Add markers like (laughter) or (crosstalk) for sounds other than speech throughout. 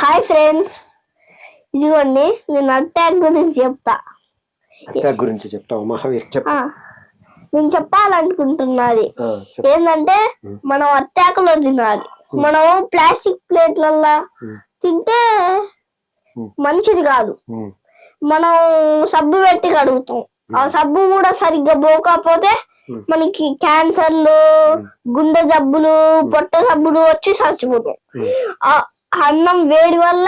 Hi friends ఇదిగోండి నేను attack గురించి చెప్తా. అటాక్ గురించి చెప్తావు? మహావీర్ చెప్ నేను చెప్పాలనుకుంటున్నది. ఏంటంటే మనం అటాక్లో తినాలి మనం ప్లాస్టిక్ ప్లేట్లల్లో తింటే. మంచిది కాదు. మనం సబ్బు పెట్టి కడుగుతాం. ఆ సబ్బు కూడా సరిగ్గా పోకపోతే. మనకి క్యాన్సర్లు గుండె జబ్బులు పొట్ట జబ్బులు వచ్చి చచ్చిపోతాం. అన్నం వేడి వల్ల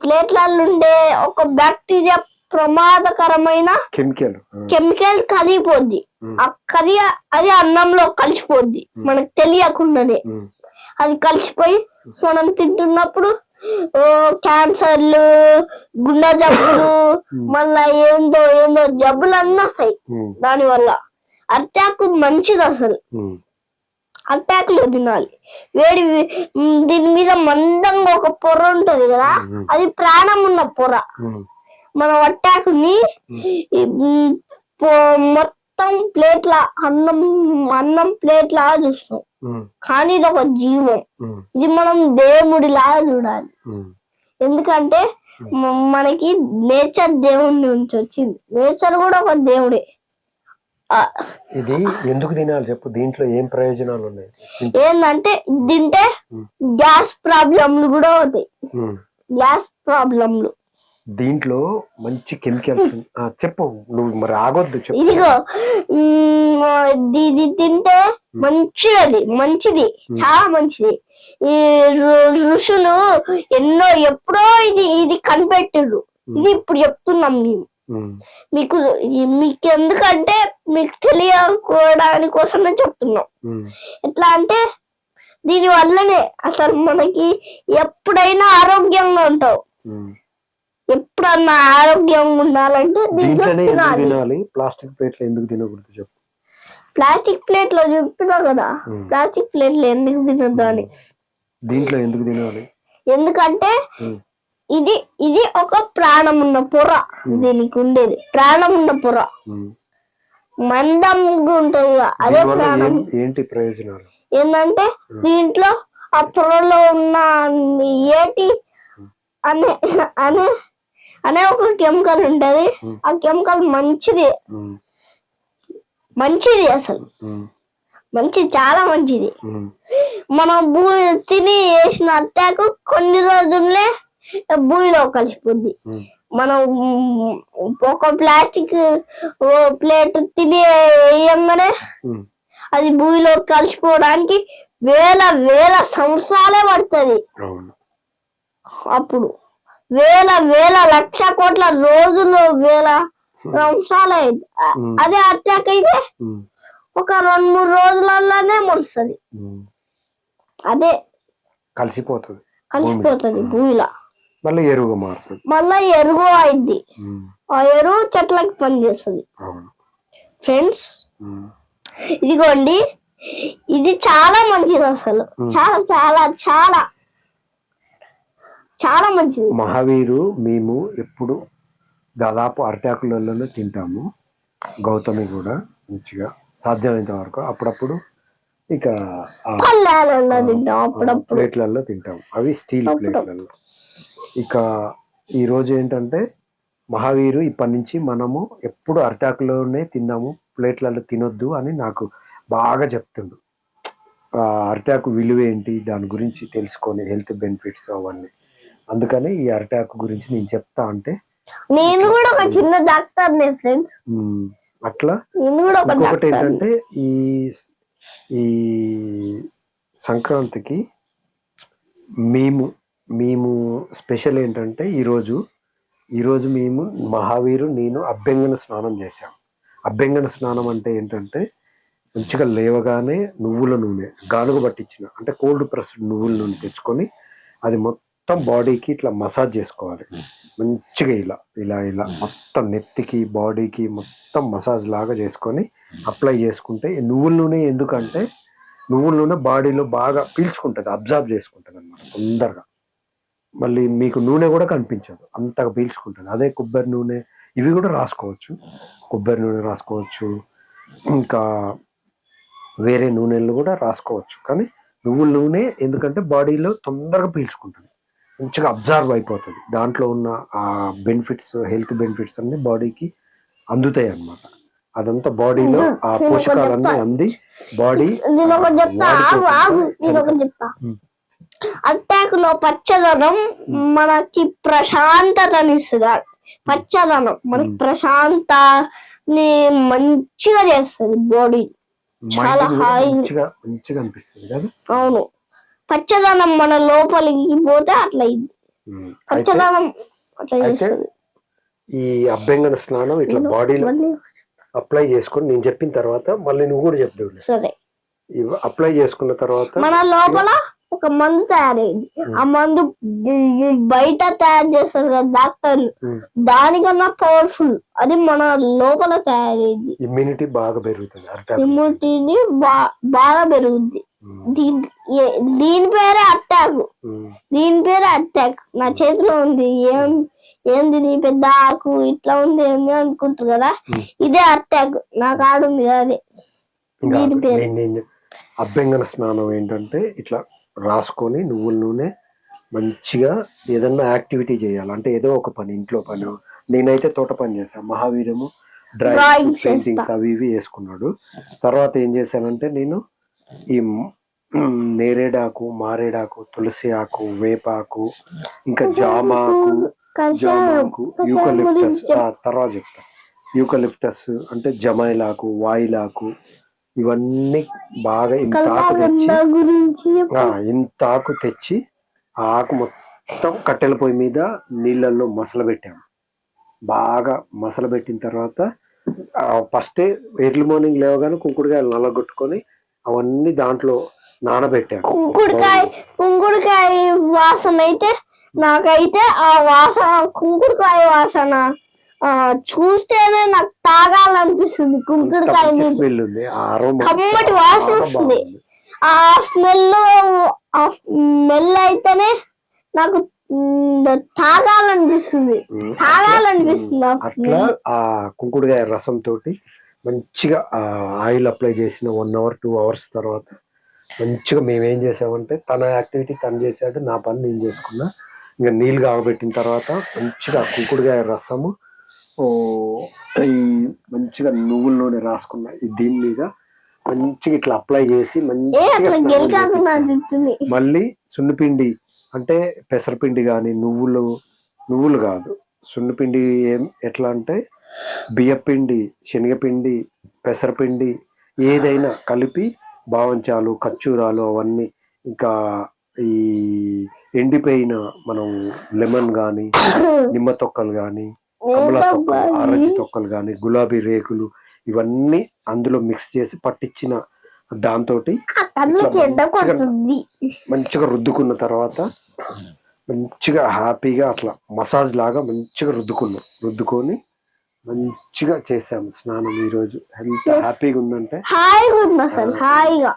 ప్లేట్లలో ఉండే ఒక బ్యాక్టీరియా ప్రమాదకరమైన కెమికల్ కెమికల్ ఆ కరి అది అన్నంలో కలిసిపోద్ది. మనకు తెలియకుండానే. అది కలిసిపోయి మనం తింటున్నప్పుడు క్యాన్సర్లు గుండె జబ్బులు మళ్ళా ఏందో ఏందో జబ్బులు అన్నీ వస్తాయి. ఉమ్, దాని వల్ల అటాక్ మంచిది అసలు ఉమ్, అటాక్లో తినాలి వేడి దీని మీద మందంగా ఒక పొర ఉంటది కదా అది ప్రాణం ఉన్న పొర. మనం అటాక్ని ఈ, ఉమ్, పో- మొత్తం ప్లేట్ల అన్నం అన్నం ప్లేట్లా చూస్తాం. ఉమ్, కానీ ఇది ఒక జీవం. ఇది మనం దేవుడిలా చూడాలి. ఉమ్, ఎందుకంటే మనకి నేచర్ దేవుడి నుంచి వచ్చింది నేచర్ కూడా ఒక దేవుడే. ఇది ఎందుకు తినాలి చెప్పు? దీంట్లో ఏం ప్రయోజనాలు ఉన్నాయి? ఏంటంటే తింటే. గ్యాస్ ప్రాబ్లంలు కూడా అవుతాయి. గ్యాస్ ప్రాబ్లంలు దీంట్లో మంచి కెమికల్స్ చెప్పు. నువ్వు మరి ఆగొద్దు చెప్పు. ఇదిగో ఇది తింటే మంచిది మంచిది చాలా మంచిది. ఈ ఋషులు ఎన్నో ఎప్పుడో ఇది ఇది కనిపెట్టిర్రు. ఇది ఇప్పుడు చెప్తున్నాం మేము. మీకు మీకు ఎందుకంటే మీకు తెలియకోవడాని కోసమే చెప్తున్నాం. ఉమ్, ఎట్లా అంటే దీని వల్లనే అసలు మనకి ఎప్పుడైనా ఆరోగ్యంగా ఉంటావు. ఎప్పుడన్నా ఆరోగ్యంగా ఉండాలంటే తినాలి. ప్లాస్టిక్ ప్లేట్లు ఎందుకు తినకూడదు చెప్పు. ప్లాస్టిక్ ప్లేట్లో చెప్పినా కదా. ప్లాస్టిక్ ప్లేట్లో ఎందుకు తినద్దు అని. దీంట్లో ఎందుకు తినాలి? ఎందుకంటే ఇది ఇది ఒక ప్రాణం ఉన్న పొర దీనికి ఉండేది ప్రాణం ఉన్న పొర. మందంగా ఉంటుంది అదే ప్రాణం. ఏంటి ప్రయోజనాలు? ఏంటంటే దీంట్లో ఆ పొరలో ఉన్న ఏటి అనే అనే అనే ఒక కెమికల్ ఉంటది. ఆ కెమికల్ మంచిది. మంచిది అసలు. మంచిది చాలా మంచిది. మనం భూమి తిని వేసిన అట్టాకు కొన్ని రోజులే భూమిలో కలిసిపోద్ది. మనం ఒక ప్లాస్టిక్ ప్లేట్ తిని వేయంగానే అది భూమిలో కలిసిపోవడానికి వేల వేల సంవత్సరాలే పడుతుంది. అప్పుడు వేల వేల లక్ష కోట్ల రోజులు వేల సంవత్సరాలే. అదే అటాక్ అయితే ఒక రెండు మూడు రోజులలోనే ముడుస్తుంది. ఉమ్. అదే కలిసిపోతుంది. కలిసిపోతుంది భూమిలో. మళ్ళీ ఎరువుగా మారుతుంది. మళ్ళా ఎరుగు అయింది. ఆ ఎరువు చెట్లకి పనిచేస్తుంది. ఫ్రెండ్స్ ఇదిగోండి. ఇది చాలా మంచిది అసలు. చాలా చాలా చాలా. చాలా మంచిది. మహావీరు మేము ఎప్పుడు దాదాపు అరటాకులలో తింటాము. గౌతమి కూడా మంచిగా సాధ్యమైనంత వరకు అప్పుడప్పుడు ఇక ప్లేట్లలో తింటాం. అవి స్టీల్ ప్లేట్లలో. ఇక ఈ రోజు ఏంటంటే మహావీరు ఇప్పటి నుంచి మనము ఎప్పుడు అరటాకులోనే తిందాము ప్లేట్లలో తినొద్దు అని నాకు బాగా చెప్తుండు. ఆ అరటాకు విలువ ఏంటి దాని గురించి తెలుసుకొని హెల్త్ బెనిఫిట్స్ అవన్నీ. అందుకని ఈ అరటాకు గురించి నేను చెప్తా అంటే నేను కూడా ఒక చిన్న డాక్టర్ ఫ్రెండ్స్. అట్లా? నేను కూడా ఒక ఇంకొకటి ఏంటంటే ఈ ఈ సంక్రాంతికి మేము మేము స్పెషల్ ఏంటంటే ఈరోజు ఈరోజు మేము మహావీరు నేను అభ్యంగన స్నానం చేశాం. అభ్యంగన స్నానం అంటే ఏంటంటే మంచిగా లేవగానే నువ్వుల నూనె గానుగ పట్టించిన అంటే కోల్డ్ ప్రెస్ నువ్వుల నూనె తెచ్చుకొని అది మొత్తం బాడీకి ఇట్లా మసాజ్ చేసుకోవాలి. మంచిగా ఇలా ఇలా ఇలా మొత్తం నెత్తికి బాడీకి మొత్తం మసాజ్ లాగా చేసుకొని అప్లై చేసుకుంటే నువ్వుల నూనె ఎందుకంటే నువ్వుల నూనె బాడీలో బాగా పీల్చుకుంటుంది అబ్జర్వ్ చేసుకుంటుంది అనమాట తొందరగా. మళ్ళీ మీకు నూనె కూడా కనిపించదు. అంతగా పీల్చుకుంటుంది అదే కొబ్బరి నూనె ఇవి కూడా రాసుకోవచ్చు. కొబ్బరి నూనె రాసుకోవచ్చు. ఇంకా వేరే నూనెలు కూడా రాసుకోవచ్చు. కానీ నువ్వుల నూనె ఎందుకంటే బాడీలో తొందరగా పీల్చుకుంటుంది. మంచిగా అబ్జర్వ్ అయిపోతుంది. దాంట్లో ఉన్న ఆ బెనిఫిట్స్ హెల్త్ బెనిఫిట్స్ అన్ని బాడీకి అందుతాయి అన్నమాట. అదంతా బాడీలో ఆ పోషకాలన్నీ. అంది. బాడీ నేను ఒకటి చెప్తా ఆగు ఆగు నేను ఒకటి చెప్తా ఉమ్. అట్టాక్లో పచ్చదనం మనకి ప్రశాంతతనిస్తుంది. పచ్చదనం మనకి ఉమ్. ప్రశాంతాన్ని మంచిగా చేస్తుంది బాడీ చాలా మైండ్ హాయి. మంచిగా మంచిగా అనిపిస్తుంది కదా? అవును. పచ్చదనం మన లోపలికి పోతే అట్లా పచ్చదనం అట్లా చేస్తుంది. ఈ అభ్యంగన స్నానం ఇట్లా బాడీలో మళ్ళీ అప్లై చేసుకొని నేను చెప్పిన తర్వాత మళ్ళీ నువ్వు కూడా చెప్తావు. సరే. అప్లై చేసుకున్న తర్వాత మన లోపల ఒక మందు తయారైంది. ఆ మందు బయట తయారు చేస్తారు కదా డాక్టర్లు. దానికన్నా పవర్ఫుల్ అది మన లోపల తయారైంది. ఇమ్యూనిటీ బాగా పెరుగుతుంది ఇమ్యూనిటీని బాగా పెరుగుద్ది. దీని పేరే అటాక్ ఉమ్. దీని పేరే అటాక్ నా చేతిలో ఉంది. ఏం ఏంది ఇది పెద్ద ఆకు? ఇట్లా ఉంది ఏంది అనుకుంటారు కదా. ఇదే అటాక్ నా కాడు ఉంది అదే. దీని పేరు. అభ్యంగన స్నానం ఏంటంటే ఇట్లా రాసుకొని నువ్వుల నూనె మంచిగా ఏదన్నా యాక్టివిటీ చేయాలి. అంటే ఏదో ఒక పని ఇంట్లో పని. నేనైతే తోట పని చేశాను మహావీరము డ్రాయింగ్స్ పెయింటింగ్స్. అవి ఇవి వేసుకున్నాడు. తర్వాత ఏం చేశానంటే నేను ఈ నేరేడాకు మారేడాకు తులసి ఆకు వేపాకు ఇంకా జామ ఆకు కషాయం జామాకు కషాయం యూకలిప్టస్ తర్వాత చెప్తా. యూకలిప్టస్ అంటే జమైలాకు వాయిలాకు ఇవన్నీ బాగా ఇంత ఆకు తెచ్చి ఇంత ఆకు తెచ్చి ఆ ఆకు మొత్తం కట్టెల పొయ్యి మీద నీళ్ళల్లో మసలబెట్టాము బాగా మసలబెట్టిన తర్వాత ఫస్టే ఎర్లీ మార్నింగ్ లేవగానే కుంకుడుకాయలు నల్లగొట్టుకొని అవన్నీ దాంట్లో నానబెట్టాను కుంకుడుకాయ కుంకుడుకాయ వాసన అయితే నాకైతే ఆ వాసన కుంకుడుకాయ వాసన చూస్తేనే నాకు తాగాలనిపిస్తుంది కుంకుడుకాయ కమ్మటి వాసన వస్తుంది. ఆ స్మెల్ ఆ స్మెల్ అయితేనే నాకు తాగాలనిపిస్తుంది. తాగాలనిపిస్తుంది అట్లా. ఆ కుంకుడుకాయ రసం తోటి మంచిగా ఆయిల్ అప్లై చేసిన వన్ అవర్ టూ అవర్స్ తర్వాత మంచిగా మేము ఏం చేసామంటే తన యాక్టివిటీ తను చేశాడు నా పని నేను చేసుకున్నా. ఇంకా నీళ్ళు కాగబెట్టిన తర్వాత మంచిగా కుంకుడుకాయ రసము ఈ మంచిగా నువ్వుల నూనె రాసుకున్న దీని మీద మంచిగా ఇట్లా అప్లై చేసి మంచిగా మళ్ళీ సున్నిపిండి అంటే పెసరపిండి కానీ నువ్వులు నువ్వులు కాదు. సున్నిపిండి ఏం ఎట్లా అంటే బియ్యపిండి శనగపిండి పెసరపిండి ఏదైనా కలిపి బావంచాలు ఖర్చూరాలు అవన్నీ ఇంకా ఈ ఎండిపోయిన మనం లెమన్ కానీ (coughs) నిమ్మ తొక్కలు కానీ కమలా తొక్కలు ఆరెంజ్ తొక్కలు కానీ గులాబీ రేకులు ఇవన్నీ అందులో మిక్స్ చేసి పట్టించిన దాంతో మంచిగా రుద్దుకున్న తర్వాత మంచిగా హ్యాపీగా అట్లా మసాజ్ లాగా మంచిగా రుద్దుకున్నాం. రుద్దుకొని మంచిగా చేసాము స్నానం ఈ రోజు ఎంత. హ్యాపీగా ఉందంటే హాయిగా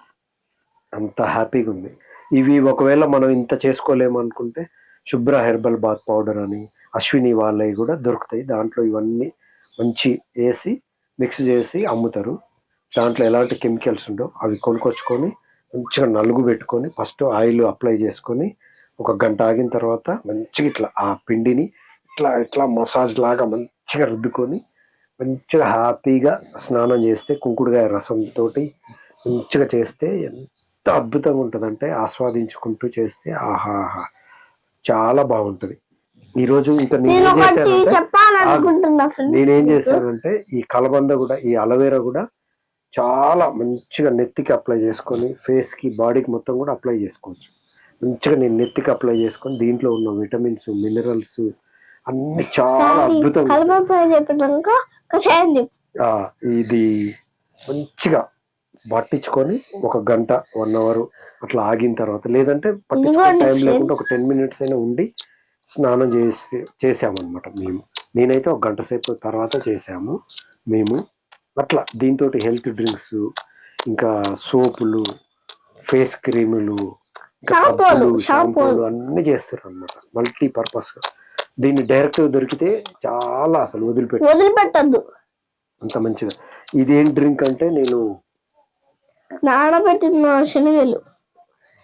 అంత హ్యాపీగా ఉంది. ఇవి ఒకవేళ మనం ఇంత చేసుకోలేము అనుకుంటే శుభ్ర హెర్బల్ బాత్ పౌడర్ అని అశ్విని వాళ్ళవి కూడా దొరుకుతాయి. దాంట్లో ఇవన్నీ మంచి వేసి మిక్స్ చేసి అమ్ముతారు. దాంట్లో ఎలాంటి కెమికల్స్ ఉండవు. అవి కొనుక్కొచ్చుకొని మంచిగా నలుగు పెట్టుకొని ఫస్ట్ ఆయిల్ అప్లై చేసుకొని ఒక గంట ఆగిన తర్వాత మంచిగా ఇట్లా ఆ పిండిని ఇట్లా ఇట్లా మసాజ్ లాగా మంచిగా రుద్దుకొని మంచిగా హ్యాపీగా స్నానం చేస్తే కుంకుడుకాయ రసంతో మంచిగా చేస్తే ఎంత అద్భుతంగా ఉంటుందంటే ఆస్వాదించుకుంటూ చేస్తే ఆహాహా చాలా బాగుంటుంది. ఈ రోజు ఇంకా నేను నేను చేశానంటే ఈ కలబంద కూడా ఈ అలవేరా కూడా చాలా మంచిగా నెత్తికి అప్లై చేసుకొని ఫేస్కి బాడీకి మొత్తం కూడా అప్లై చేసుకోవచ్చు. మంచిగా నేను నెత్తికి అప్లై చేసుకొని దీంట్లో ఉన్న విటమిన్స్ మినరల్స్ అన్ని చాలా అద్భుతంగా ఇది మంచిగా పట్టించుకొని ఒక గంట వన్ అవర్ అట్లా ఆగిన తర్వాత లేదంటే పట్టించుకునే టైం. లేకుండా ఒక టెన్ మినిట్స్ అయినా ఉండి స్నానం చేసి చేసామన్నమాట మేము. నేనైతే ఒక గంట సేపు తర్వాత చేసాము మేము అట్లా దీంతో హెల్త్ డ్రింక్స్ ఇంకా సోపులు ఫేస్ క్రీములు షాంపూలు, అన్ని చేస్తారు అనమాట మల్టీ పర్పస్ దీన్ని డైరెక్ట్ దొరికితే చాలా అసలు వదిలిపెట్టు. వదిలిపెట్టద్దు. అంత మంచిగా. ఇదేం డ్రింక్ అంటే నేను నానబెట్టిన శనగలు.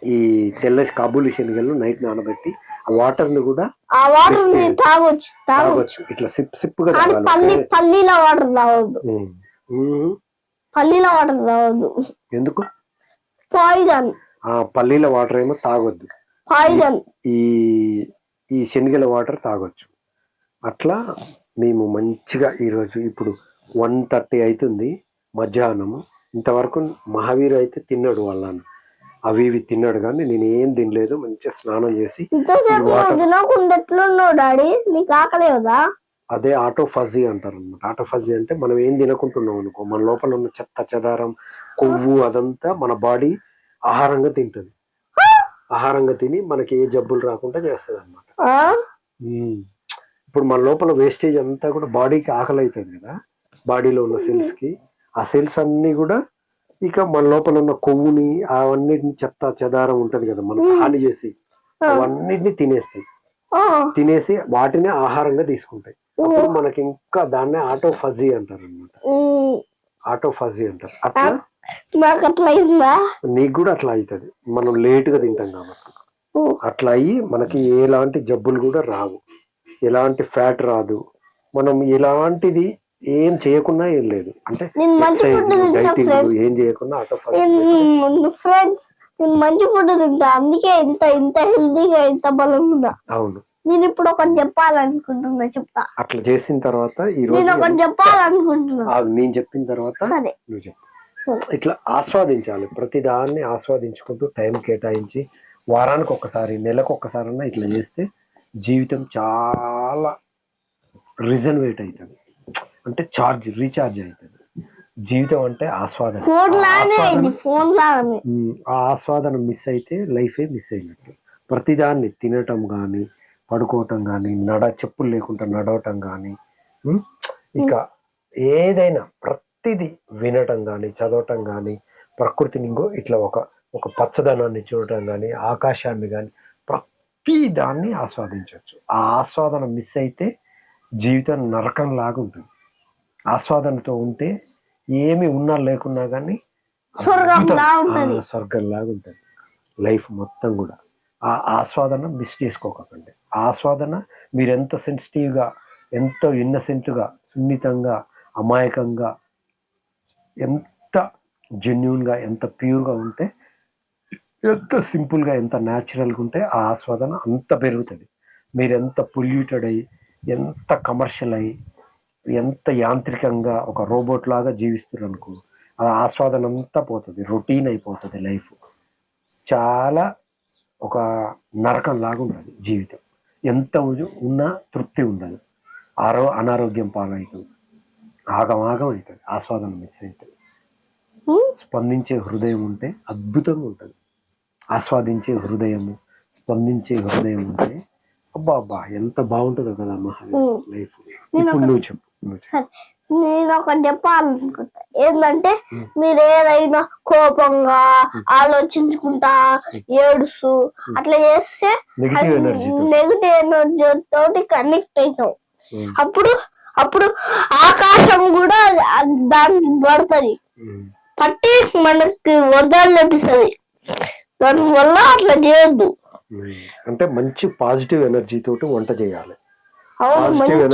ఈ తెల్ల కాబూలి శనగలు నైట్ నానబెట్టి ఆ వాటర్ని కూడా ఆ వాటర్ని. తాగొచ్చు తాగొచ్చు. ఇట్లా సిప్ సిప్గా కానీ. పల్లి పల్లీల వాటర్ తాగొద్దు. పల్లీల వాటర్ తాగొద్దు. ఎందుకు? పాయిజన్ ఆ పల్లీల వాటర్ ఏమో తాగొద్దు. పాయిజన్ ఈ ఈ శనగల వాటర్ తాగొచ్చు. అట్లా మేము మంచిగా ఈరోజు ఇప్పుడు వన్ థర్టీ అవుతుంది మధ్యాహ్నం ఇంతవరకు మహావీర్ అయితే తిన్నాడు వాళ్ళని అవి ఇవి తిన్నాడు కానీ నేను ఏం తినలేదు మంచిగా స్నానం చేసి డాడీ? నీకు అదే ఆటో ఫజీ అంటారు అనమాట ఆటో ఫజీ అంటే మనం ఏం తినకుంటున్నాం అనుకో మన లోపల ఉన్న చెత్త చెదారం కొవ్వు అదంతా మన బాడీ ఆహారంగా తింటుంది. ఆహారంగా తిని మనకి ఏ జబ్బులు రాకుండా చేస్తుంది అనమాట? ఇప్పుడు మన లోపల వేస్టేజ్ అంతా కూడా బాడీకి ఆకలి అవుతుంది కదా బాడీలో ఉన్న సెల్స్కి. ఆ సెల్స్ అన్ని కూడా ఇక మన లోపల ఉన్న కొవ్వుని అవన్నిటిని చెత్త చెదారం ఉంటది కదా మనకు హాని చేసి. అవన్నిటిని తినేస్తాయి. తినేసి వాటిని ఆహారంగా తీసుకుంటాయి. అప్పుడు మనకి ఇంకా దాన్నే ఆటో ఫజీ అంటారు అనమాట ఆటో ఫజీ అంటారు. అట్లా? నాకు కూడా అట్లా అవుతుంది. మనం లేట్గా తింటాం కాబట్టి. అట్లా అయ్యి మనకి ఎలాంటి జబ్బులు కూడా రావు. ఎలాంటి ఫ్యాట్ రాదు. మనం ఎలాంటిది ఏం చేయకున్నా ఏం లేదు. అంటే నేను ఏం చేయకుండా నేను ఫ్రెండ్స్ నేను మంచి ఫుడ్ తింటా. అందుకే ఇంత ఇంత హెల్తీగా ఇంత బలం ఉన్నా అవును. నేను ఇప్పుడు ఒకటి చెప్పాలనుకుంటున్నా చెప్తా. అట్లా చేసిన తర్వాత ఈ నేను రోజు ఒకటి చెప్పాలనుకుంటున్నా. నేను చెప్పిన తర్వాత నువ్వు చెప్పు. ఇట్లా ఆస్వాదించాలి. ప్రతి దాన్ని ఆస్వాదించుకుంటూ టైం కేటాయించి వారానికి ఒక్కసారి నెలకు ఒక్కసారన్నా ఇట్లా చేస్తే జీవితం చాలా రిజర్వేట్ అవుతుంది. అంటే చార్జ్ రీఛార్జ్ అవుతుంది. జీవితం అంటే ఆస్వాదన. ఆ ఆస్వాదన మిస్ అయితే లైఫే మిస్ అయినట్టు. ప్రతిదాన్ని తినటం కానీ పడుకోవటం కానీ నడ చెప్పులు లేకుండా నడవటం కానీ ఇక ఏదైనా ప్రతిదీ వినటం కానీ చదవటం కానీ ప్రకృతిని ఇంకో ఇట్లా ఒక ఒక పచ్చదనాన్ని చూడటం కానీ ఆకాశాన్ని కానీ ప్రతి దాన్ని ఆస్వాదించవచ్చు ఆ ఆస్వాదన మిస్ అయితే జీవితం నరకం లాగా ఉంటుంది. ఆస్వాదనతో ఉంటే ఏమి ఉన్నా లేకున్నా కానీ స్వర్గంలా ఉంటది. స్వర్గం లాగా ఉంటుంది. లైఫ్ మొత్తం కూడా. ఆ ఆస్వాదన మిస్ చేసుకోకండి. ఆస్వాదన మీరు ఎంత సెన్సిటివ్గా ఎంతో ఇన్నసెంట్గా సున్నితంగా అమాయకంగా ఎంత జెన్యున్గా ఎంత ప్యూర్గా ఉంటే ఎంత సింపుల్గా ఎంత న్యాచురల్గా ఉంటే ఆ ఆస్వాదన అంత పెరుగుతుంది. మీరు ఎంత పొల్యూటెడ్ అయ్యి ఎంత కమర్షియల్ అయ్యి ఎంత యాంత్రికంగా ఒక రోబోట్ లాగా జీవిస్తారు అనుకో ఆ ఆస్వాదన అంతా పోతుంది రొటీన్ అయిపోతుంది లైఫ్. చాలా ఒక నరకం లాగా ఉండదు జీవితం. ఎంత ఉన్నా తృప్తి ఉండదు. ఆరో అనారోగ్యం పాలవుతుంది ఆగం ఆగం అవుతుంది ఆస్వాదన మిస్ అవుతుంది స్పందించే హృదయం ఉంటే అద్భుతంగా ఉంటుంది. ఆస్వాదించే హృదయము స్పందించే హృదయం ఉంటే అబ్బా అబ్బా ఎంత బాగుంటుందో కదా ఉమ్. లైఫ్. ఇప్పుడు నువ్వు చెప్పు. సరే. నేను ఒకటి చెప్పాలనుకుంటా ఏంటంటే. మీరు ఏదైనా కోపంగా ఆలోచించుకుంటా ఏడుస్తూ అట్లా చేస్తే నెగిటివ్ ఎనర్జీ తోటి. కనెక్ట్ అవుతాం అప్పుడు అప్పుడు ఆకాశం కూడా దానికి పడుతుంది. పట్టి మనకి వరదలు లభిస్తుంది. దాని వల్ల అట్లా చేయొద్దు. అంటే మంచి పాజిటివ్ ఎనర్జీ తోటి వంట చేయాలి. మంచిగా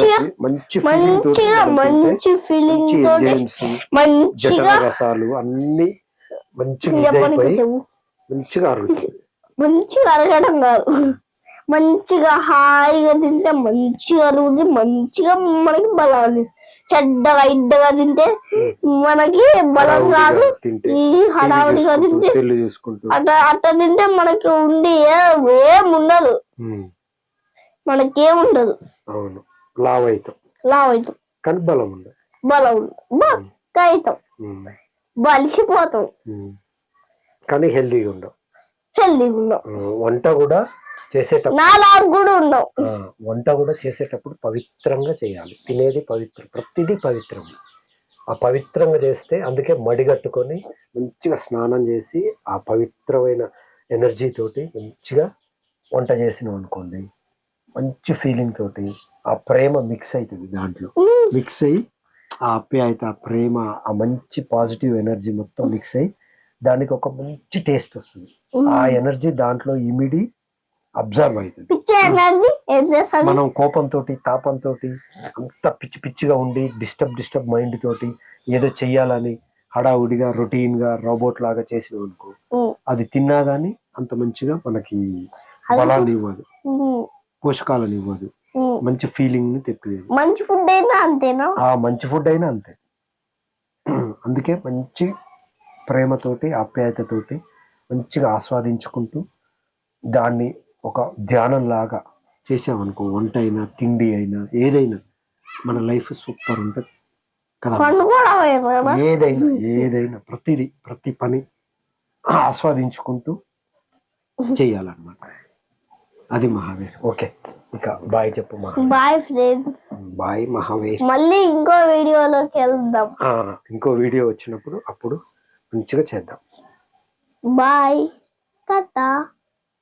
మంచిగా మంచి ఫీలింగ్ తోటి మంచిగా రసాలు అన్ని మంచిగా. మంచిగా అరుగుతుంది మంచిగా అరగడం కాదు. మంచిగా హాయిగా తింటే మంచిగా అరుగుతుంది మంచిగా మనకి బలం చెడ్డగా ఇడ్డగా తింటే మనకి బలం రాదు. హడావుడిగా తింటే ఈ హడావుడిగా తింటే అట్లా అట్లా తింటే మనకి ఉండి ఏ- ఏం అవును. లావ్ అవుతాం లావ్ అవుతాం కానీ బలం ఉండదు బలం బక్క అవుతాం బలిసిపోతాం. కానీ హెల్దీగా ఉండవు. హెల్దీగా ఉమ్, వంట కూడా చేసేటప్పుడు నా లావు కూడా ఆ, వంట కూడా చేసేటప్పుడు పవిత్రంగా చేయాలి. తినేది పవిత్రం ప్రతిదీ పవిత్రం ఆ పవిత్రంగా చేస్తే అందుకే మడిగట్టుకొని మంచిగా స్నానం చేసి ఆ పవిత్రమైన ఎనర్జీ తోటి మంచిగా వంట చేసినాం అనుకోండి. మంచి ఫీలింగ్ తోటి ఆ ప్రేమ మిక్స్ అవుతుంది దాంట్లో. మిక్స్ అయ్యి ఆ ఆప్యాయత ఆ ప్రేమ ఆ మంచి పాజిటివ్ ఎనర్జీ మొత్తం మిక్స్ అయ్యి దానికి ఒక మంచి టేస్ట్ వస్తుంది. ఆ ఎనర్జీ దాంట్లో ఇమిడి అబ్జర్వ్ అవుతుంది. మనం కోపంతో తాపంతో అంత పిచ్చి పిచ్చిగా ఉండి డిస్టర్బ్ డిస్టర్బ్ మైండ్ తోటి ఏదో చెయ్యాలని హడావుడిగా రొటీన్గా రోబోట్ లాగా చేసినాం అనుకో అది తిన్నా గానీ అంత మంచిగా మనకి బలాన్ని ఇవ్వదు. పోషకాలను ఇవ్వదు. మంచి ఫీలింగ్ని తెప్పియదు మంచి ఫుడ్ అయినా అంతేనా? ఆ మంచి ఫుడ్ అయినా అంతే. అందుకే మంచి ప్రేమతోటి ఆప్యాయతతోటి మంచిగా ఆస్వాదించుకుంటూ దాన్ని ఒక ధ్యానం లాగా చేసామనుకో వంట అయినా తిండి అయినా ఏదైనా మన లైఫ్ సూపర్ ఉంటుంది కదా. ఏదైనా ఏదైనా ప్రతిదీ ప్రతి పని ఆస్వాదించుకుంటూ చేయాలన్నమాట. అది మహావీర్. ఓకే. ఇక బాయ్ చెప్పు బాయ్ ఫ్రెండ్స్. బాయ్ మహావీర్. మళ్ళీ ఇంకో వీడియోలోకి వెళ్దాం. ఇంకో వీడియో వచ్చినప్పుడు అప్పుడు మంచిగా చేద్దాం. బాయ్. టాటా.